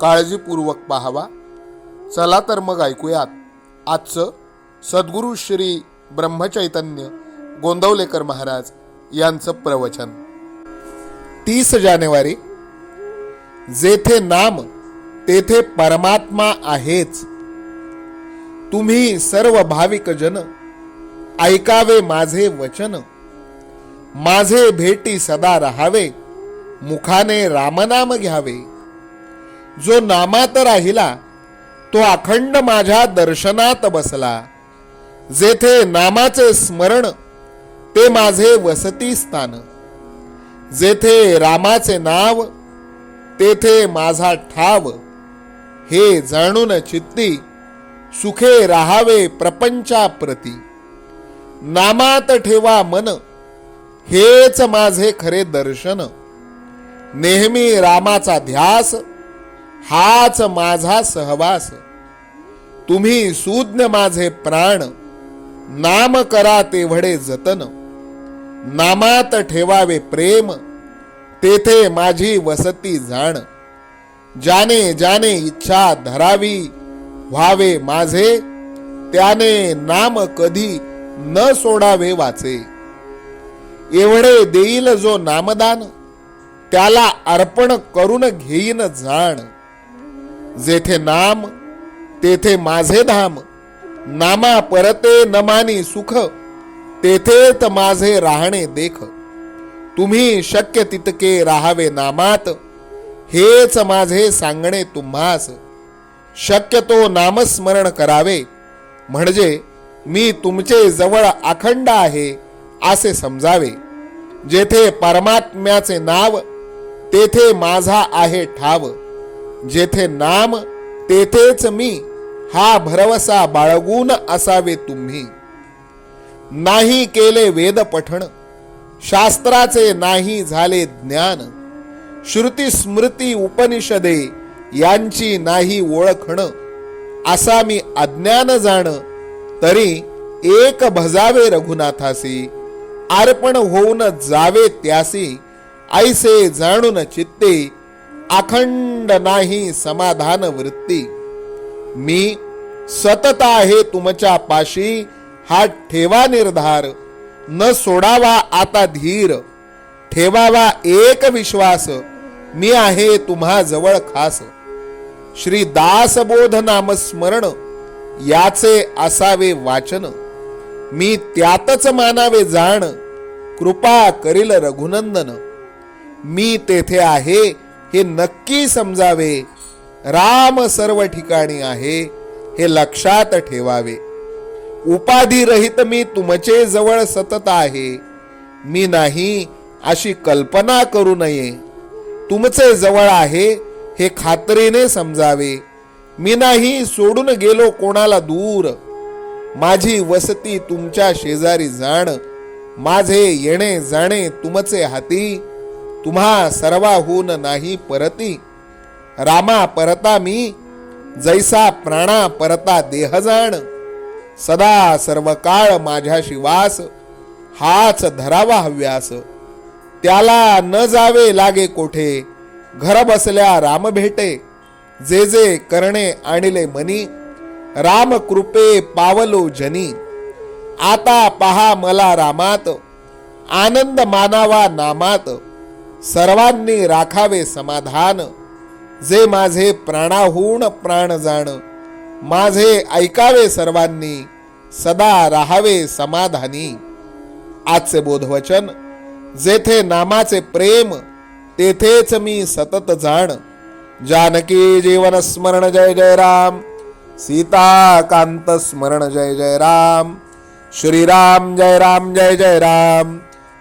काळजीपूर्वक पाहावा. चला तर मग ऐकूयात. आजचं सद्गुरू श्री ब्रह्मचैतन्य गोंदवलेकर महाराज यांचं प्रवचन. तीस जानेवारी जेथे नाम तेथे परमात्मा आहेच. तुम्ही सर्व भाविक जन ऐकावे माझे वचन. माझे भेटी सदा राहावे. मुखाने रामनाम घ्यावे. जो नामात राहिला तो अखंड माझ्या दर्शनात बसला. जेथे नामाचे स्मरण ते माझे वसती स्थान. जेथे रामाचे नाव तेथे माझा ठाव. हे जाणून चित्ती सुखे राहावे प्रपंचाप्रती. नामात ठेवा मन हेच माझे खरे दर्शन. नेहमी रामाचा ध्यास हाच माझा सहवास. तुम्ही सुज्ञ माझे प्राण नाम करा तेवढे जतन. नामात ठेवावे प्रेम तेथे माझी वसती जाण. जाने जाने इच्छा धरावी व्हावे माझे त्याने नाम कधी न सोडावे वाचे. एवढे देईल जो नामदान त्याला अर्पण करून घेईन जाण. जेथे नाम तेथे माझे धाम. नामा परते नमानी सुख तेथेत माझे राहणे देख. तुम्ही शक्य तितके राहावे नामात हेच माझे सांगणे तुम्हास. शक्यतो नामस्मरण करावे म्हणजे मी तुमचे जवळ अखंड आहे असे समजावे. जेथे परमात्म्याचे नाव तेथे माझा आहे ठाव. जेथे नाम तेथेच मी. हा भरवसा बाळगून असावे तुम्ही. नाही केले वेद पठण शास्त्राचे नाही झाले ज्ञान. श्रुती स्मृती उपनिषदे यांची नाही ओळखण. असा मी अज्ञान जाण तरी एक भजावे रघुनाथासी. अर्पण होऊन जावे त्यासी ऐसे जाणून चित्ते अखंड नाही समाधान वृत्ती. मी सतत आहे तुमच्या पाशी हा ठेवा निर्धार. न सोडावा आता धीर. ठेवावा एक विश्वास. मी आहे तुम्हा जवळ खास. श्री दासबोध नामस्मरण याचे असावे वाचन. मी त्यातच मानावे जाण कृपा करील रघुनंदन. मी तेथे आहे हे नक्की समजावे. राम सर्व ठिकाणी आहे हे लक्षात ठेवावे. उपाधी रहित मी तुमचे जवळ सतत आहे. मी नाही अशी कल्पना करू नये. तुमचे जवळ आहे हे खात्रीने समजावे. मी नाही सोडून गेलो कोणाला दूर. माझी वसती तुमच्या शेजारी जाण. माझे येणे जाणे तुमचे हाती. तुम्हा सर्वाहून नाही परती. रामा परता मी जैसा प्राणा परता देह जाण सदा सर्व काळ माझ्याशी वास हाच धरावा हव्यास. त्याला न जावे लागे कोठे घर बसल्या राम भेटे. जे जे करणे आणले मनी राम कृपे पावलो जनी. आता पहा मला रामात आनंद मानावा नामात. सर्वांनी राखावे समाधान. जे माझे प्राणाहून प्राण जाण माझे ऐकावे सर्वांनी सदा राहावे समाधानी. आजचे बोधवचन जेथे नामाचे प्रेम तेथेच मी सतत जाण. जानकी जीवन स्मरण जय जय राम सीताकांत स्मरण जय जय राम श्रीराम जय राम जय जय राम.